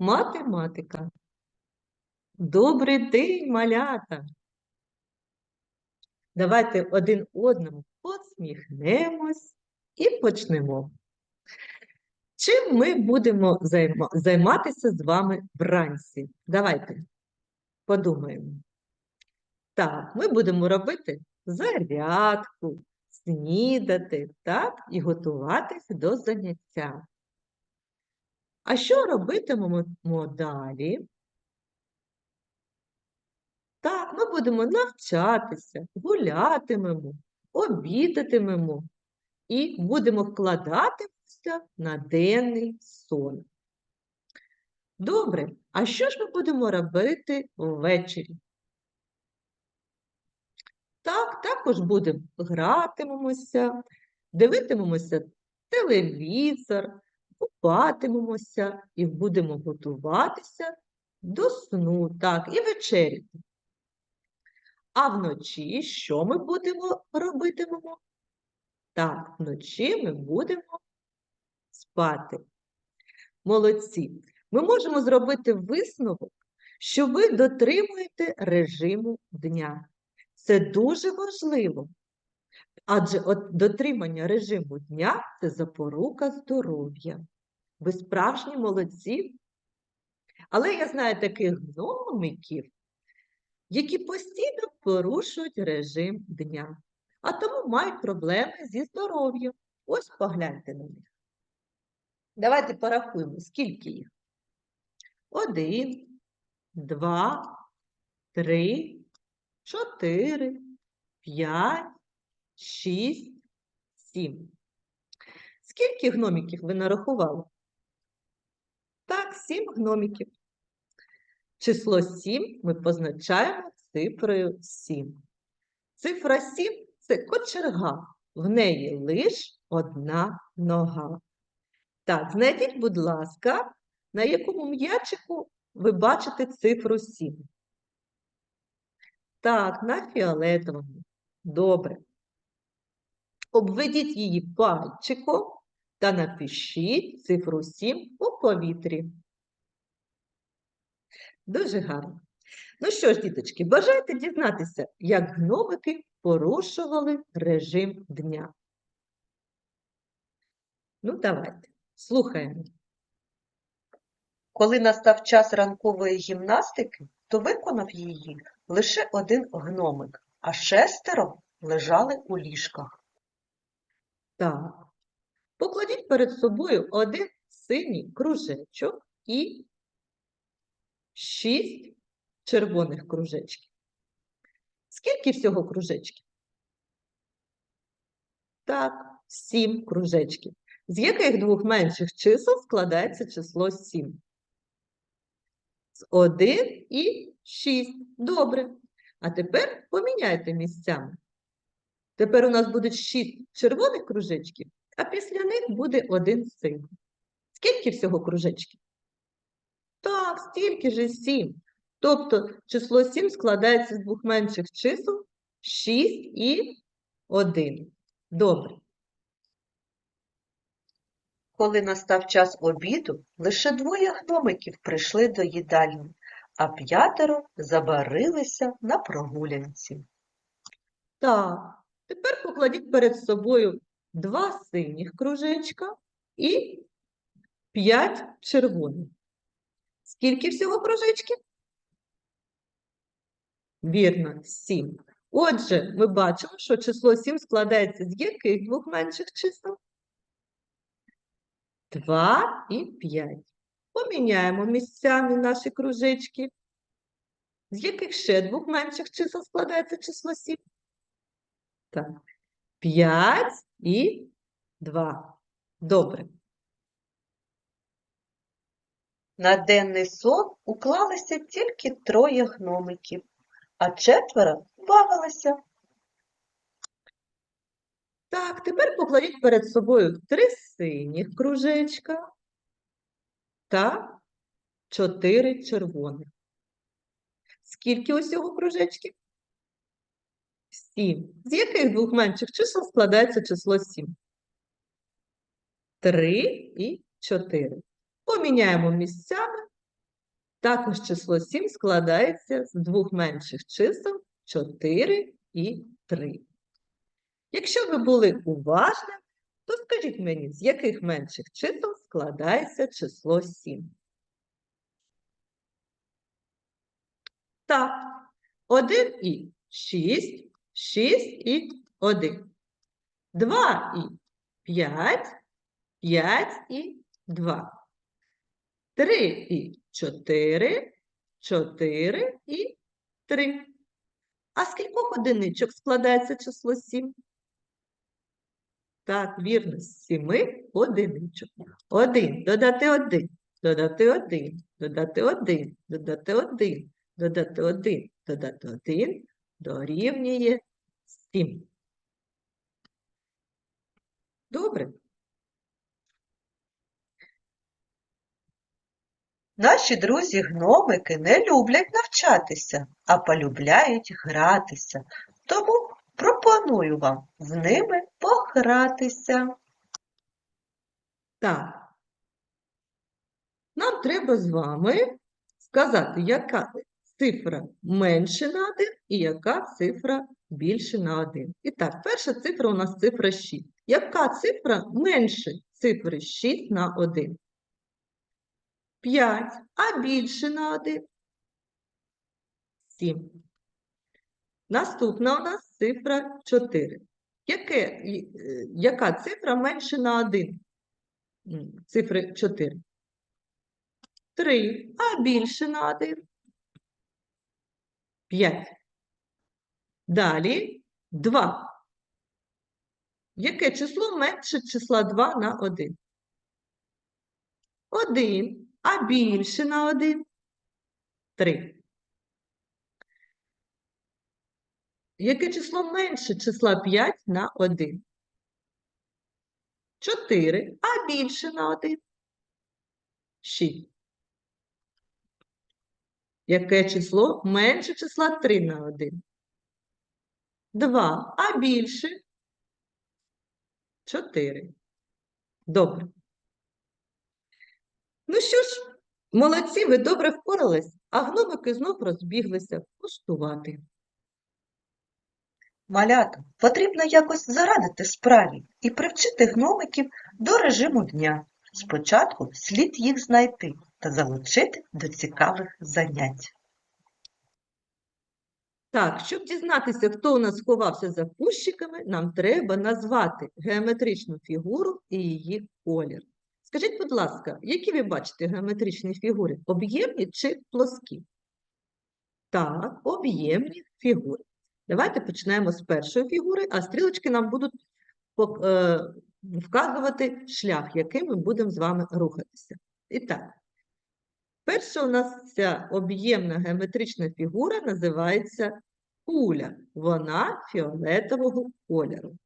Математика. Добрий день, малята. Давайте один одному посміхнемось і почнемо. Чим ми будемо займа- займатися з вами вранці? Давайте подумаємо. Так, ми будемо робити зарядку, снідати, так, і готуватися до заняття. А що робитимемо далі? Так, ми будемо навчатися, гулятимемо, обідатимемо і будемо вкладатися на денний сон. Добре, а що ж ми будемо робити ввечері? Так, також будемо гратимемося, дивитимемося телевізор, купатимемося і будемо готуватися до сну, так, і вечеряти. А вночі що ми будемо робитимемо? Так, вночі ми будемо спати. Молодці. Ми можемо зробити висновок, що ви дотримуєте режиму дня. Це дуже важливо. Адже от дотримання режиму дня це запорука здоров'я. Ви справжні молодці. Але я знаю таких гномиків, які постійно порушують режим дня, а тому мають проблеми зі здоров'ям. Ось погляньте на них. Давайте порахуємо, скільки їх. Один, два, три, чотири, п'ять, шість, сім. Скільки гномиків ви нарахували? Так, сім гномиків. Число 7 ми позначаємо цифрою 7. Цифра 7 – це кочерга, в неї лише одна нога. Так, знайдіть, будь ласка, на якому м'ячику ви бачите цифру 7. Так, на фіолетовому. Добре. Обведіть її пальчиком та напишіть цифру 7 у повітрі. Дуже гарно. Ну що ж, діточки, бажаєте дізнатися, як гномики порушували режим дня? Ну, давайте, слухаємо. Коли настав час ранкової гімнастики, то виконав її лише один гномик, а шестеро лежали у ліжках. Так. Покладіть перед собою один синій кружечок і шість червоних кружечків. Скільки всього кружечків? Так, сім кружечків. З яких двох менших чисел складається число 7? З 1 і 6. Добре. А тепер поміняйте місцями. Тепер у нас будуть 6 червоних кружечків, а після них буде один синій. Скільки всього кружечків? Так, стільки ж 7. Тобто число 7 складається з двох менших чисел 6 і 1. Добре. Коли настав час обіду, лише двоє гномиків прийшли до їдальні, а п'ятеро забарилися на прогулянці. Так, тепер покладіть перед собою два синіх кружечка і п'ять червоних. Скільки всього кружечків? Вірно, сім. Отже, ми бачимо, що число 7 складається з яких двох менших чисел? 2 і 5. Поміняємо місцями наші кружечки. З яких ще двох менших чисел складається число 7? Так. 5 і 2. Добре. На денний сон уклалися тільки троє гномиків, а четверо бавилися. Так, тепер покладіть перед собою три синіх кружечка та чотири червоних. Скільки усього кружечків? Сім. З яких двох менших чисел складається число сім? Три і чотири. Поміняємо місцями Також число 7 складається з двох менших чисел 4 і 3. Якщо ви були уважними, то скажіть мені, з яких менших чисел складається число 7? Так, 1 і 6, 6 і 1. 2 і 5, 5 і 2. 3 і 4, 4 і 3. А з кількох одиничок складається число 7? Так, вірно, з 7 одиничок. 1 додати 1, додати 1, додати 1, додати 1, додати 1, додати 1 дорівнює 7. Добре. Наші друзі-гномики не люблять навчатися, а полюбляють гратися. Тому пропоную вам з ними погратися. Так. Нам треба з вами сказати, яка цифра менше на 1 і яка цифра більше на 1. І так, перша цифра у нас цифра 6. Яка цифра менше цифри 6 на 1? 5, а більше на 1? 7. Наступна у нас цифра 4. Яке, е, яка цифра менше на 1? М, Цифри 4. 3, а більше на 1? 5. Далі 2. Яке число менше числа 2 на 1? 1, а більше на 1? 3. Яке число менше числа 5 на 1? 4, а більше на 1? 6. Яке число менше числа 3 на 1? 2, а більше? 4. Добре. Ну що ж, молодці, ви добре впорались, а гномики знов розбіглися пустувати. Малята, потрібно якось зарадити справі і привчити гномиків до режиму дня. Спочатку слід їх знайти та залучити до цікавих занять. Так, щоб дізнатися, хто у нас сховався за кущиками, нам треба назвати геометричну фігуру і її колір. Скажіть, будь ласка, які ви бачите геометричні фігури? Об'ємні чи плоскі? Так, об'ємні фігури. Давайте почнемо з першої фігури, а стрілочки нам будуть е, вказувати шлях, яким ми будемо з вами рухатися. І так, перша у нас ця об'ємна геометрична фігура називається куля. Вона фіолетового кольору.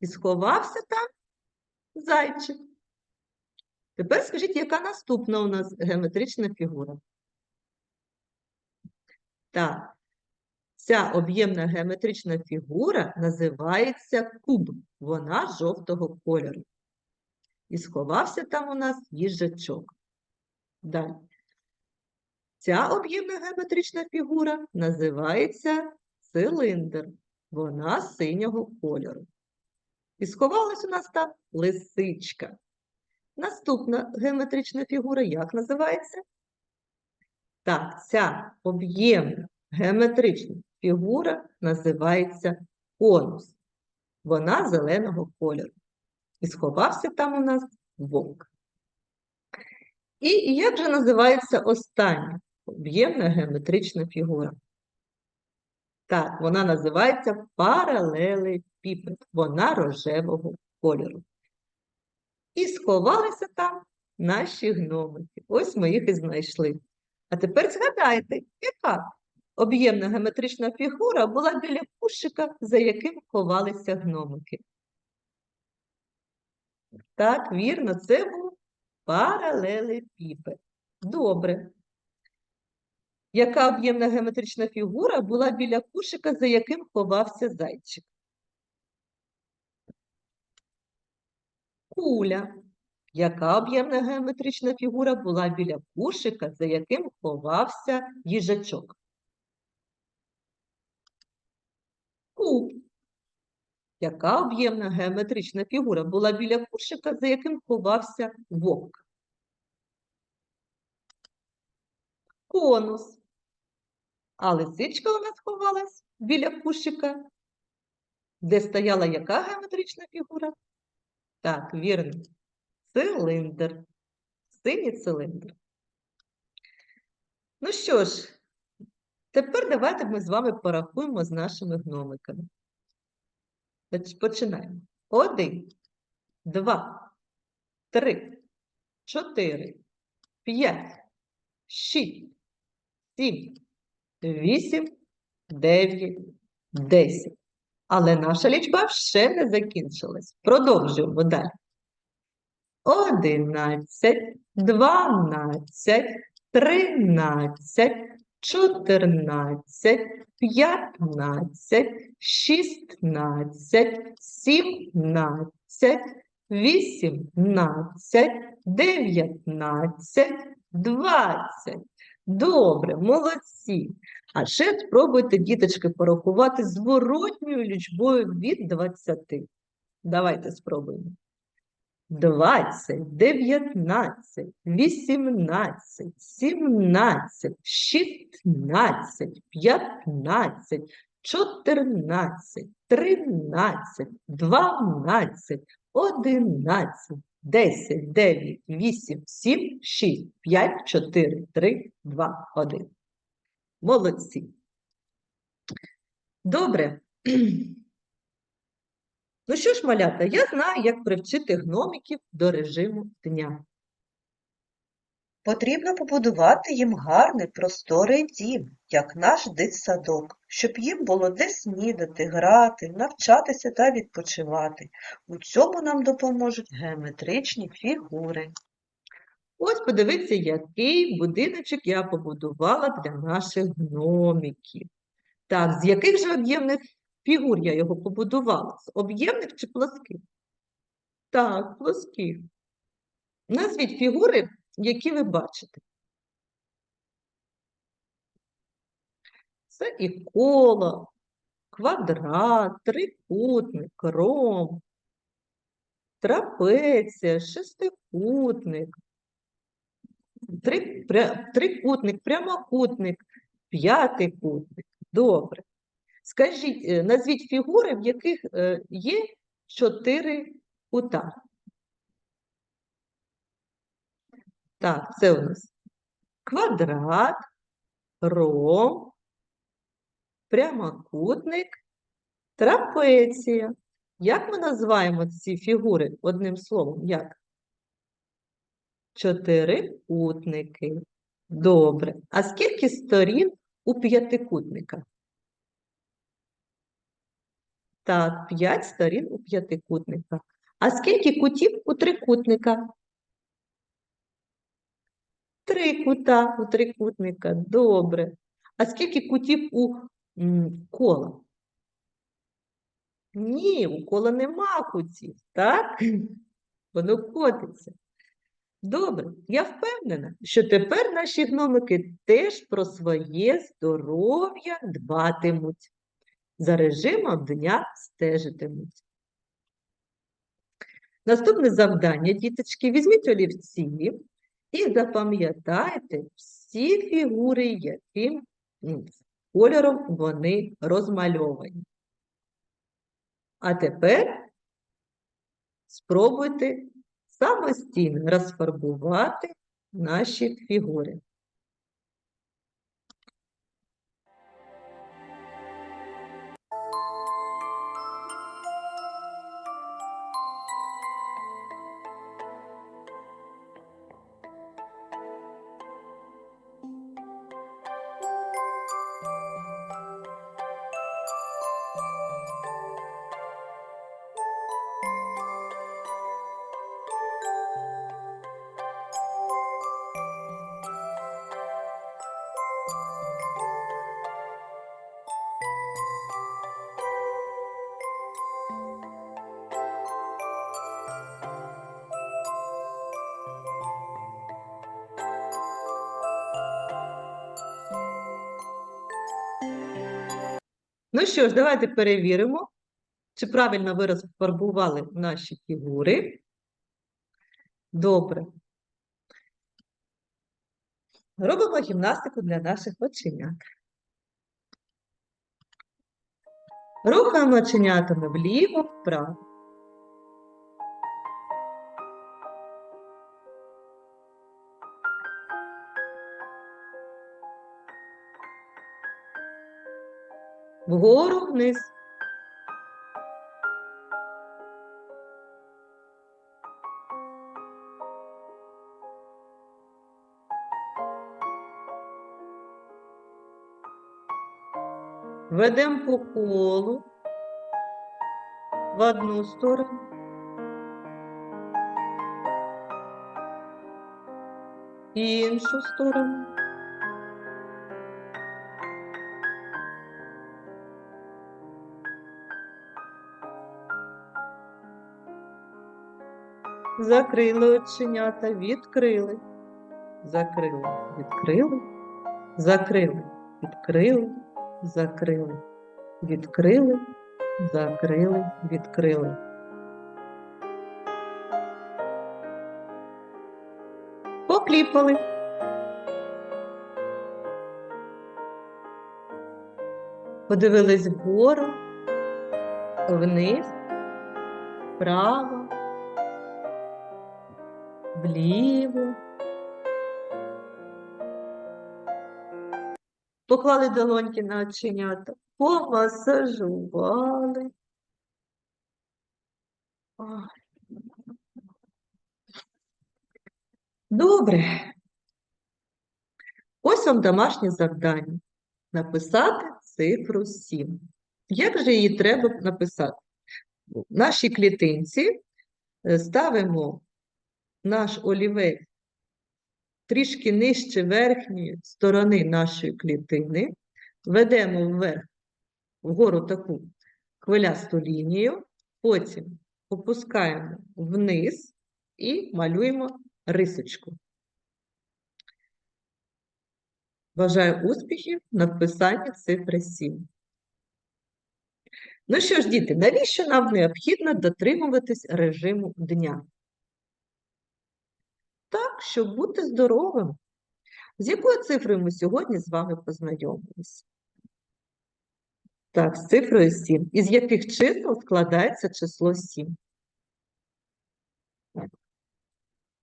І сховався там зайчик. Тепер скажіть, яка наступна у нас геометрична фігура? Так, ця об'ємна геометрична фігура називається куб. Вона жовтого кольору. І сховався там у нас їжачок. Далі. Ця об'ємна геометрична фігура називається циліндр. Вона синього кольору. І сховалась у нас там лисичка. Наступна геометрична фігура як називається? Так, ця об'ємна геометрична фігура називається конус. Вона зеленого кольору. І сховався там у нас вовк. І як же називається остання об'ємна геометрична фігура? Так, вона називається паралелепіпед. Вона рожевого кольору. І сховалися там наші гномики. Ось ми їх і знайшли. А тепер згадайте, яка об'ємна геометрична фігура була біля кущика, за яким ховалися гномики. Так, вірно, це був паралелепіпед. Добре. Яка об'ємна геометрична фігура була біля кущика, за яким ховався зайчик? Куля. Яка об'ємна геометрична фігура була біля кошика, за яким ховався їжачок? Куб. Яка об'ємна геометрична фігура була біля кошика, за яким ховався вовк? Конус. А лисичка у нас ховалась біля кущика, де стояла яка геометрична фігура? Так, вірно. Цилиндр. Синій цилиндр. Ну що ж, тепер давайте ми з вами порахуємо з нашими гномиками. Починаємо. Один, два, три, чотири, п'ять, шість, сім, вісім, дев'ять, десять. Але наша лічба ще не закінчилась. Продовжуємо далі. Одинадцять, дванадцять, тринадцять, чотирнадцять, п'ятнадцять, шістнадцять, сімнадцять, вісімнадцять, дев'ятнадцять, двадцять. Добре, молодці. А ще спробуйте, діточки, порахувати зворотньою лічбою від 20. Давайте спробуємо. 20, 19, 18, 17, 16, 15, 14, 13, 12, 11, 10, 9, 8, 7, 6, 5, 4, 3, 2, 1. Молодці. Добре. Ну що ж, малята, я знаю, як привчити гномиків до режиму дня. Потрібно побудувати їм гарний просторий дім, як наш дитсадок, щоб їм було де снідати, грати, навчатися та відпочивати. У цьому нам допоможуть геометричні фігури. Ось подивіться, який будиночок я побудувала для наших гномиків. Так, з яких же об'ємних фігур я його побудувала? З об'ємних чи плоских? Так, плоских. Назвіть фігури, які ви бачите. Це і коло, квадрат, трикутник, ромб, трапеція, шестикутник, три, трикутник, прямокутник, п'ятикутник. Добре. Скажіть, е, назвіть фігури, в яких е, є чотири кута. Так, це у нас квадрат, ромб, прямокутник, трапеція. Як ми називаємо ці фігури одним словом? Як? Чотирикутники. Добре. А скільки сторін у п'ятикутника? Так, п'ять сторін у п'ятикутника. А скільки кутів у трикутника? Три кута у трикутника. Добре. А скільки кутів у кола? Ні, у кола нема кутів, так? Воно котиться. Добре, я впевнена, що тепер наші гномики теж про своє здоров'я дбатимуть. За режимом дня стежитимуть. Наступне завдання, діточки, візьміть олівці і запам'ятайте всі фігури, яким кольором вони розмальовані. А тепер спробуйте самостійно розфарбувати наші фігури. Ну що ж, давайте перевіримо, чи правильно ви розфарбували наші фігури. Добре. Робимо гімнастику для наших оченят. Рухаємо оченятами вліво, вправо. Вгору вниз. Ведемо по колу в одну сторону. Іншу сторону. Закрили оченята, відкрили. Закрили, відкрили, закрили, відкрили, закрили, відкрили, закрили, відкрили. Покліпали. Подивились вгору, вниз, вправо, вліво. Поклали долоньки на оченята, помасажували. Добре. Ось вам домашнє завдання. Написати цифру 7. Як же її треба написати? В нашій клітинці е, ставимо наш олівець трішки нижче верхньої сторони нашої клітини, ведемо вверх, вгору таку хвилясту лінію, потім опускаємо вниз і малюємо рисочку. Бажаю успіхів на вписанні цифри 7. Ну що ж, діти, навіщо нам необхідно дотримуватись режиму дня? Щоб бути здоровим. З якою цифрою ми сьогодні з вами познайомилися? Так, з цифрою 7. Із яких чисел складається число 7?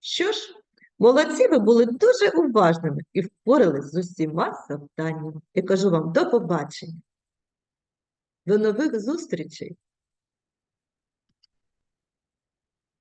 Що ж, молодці, ви були дуже уважними і впорались з усіма завданнями. Я кажу вам до побачення. До нових зустрічей!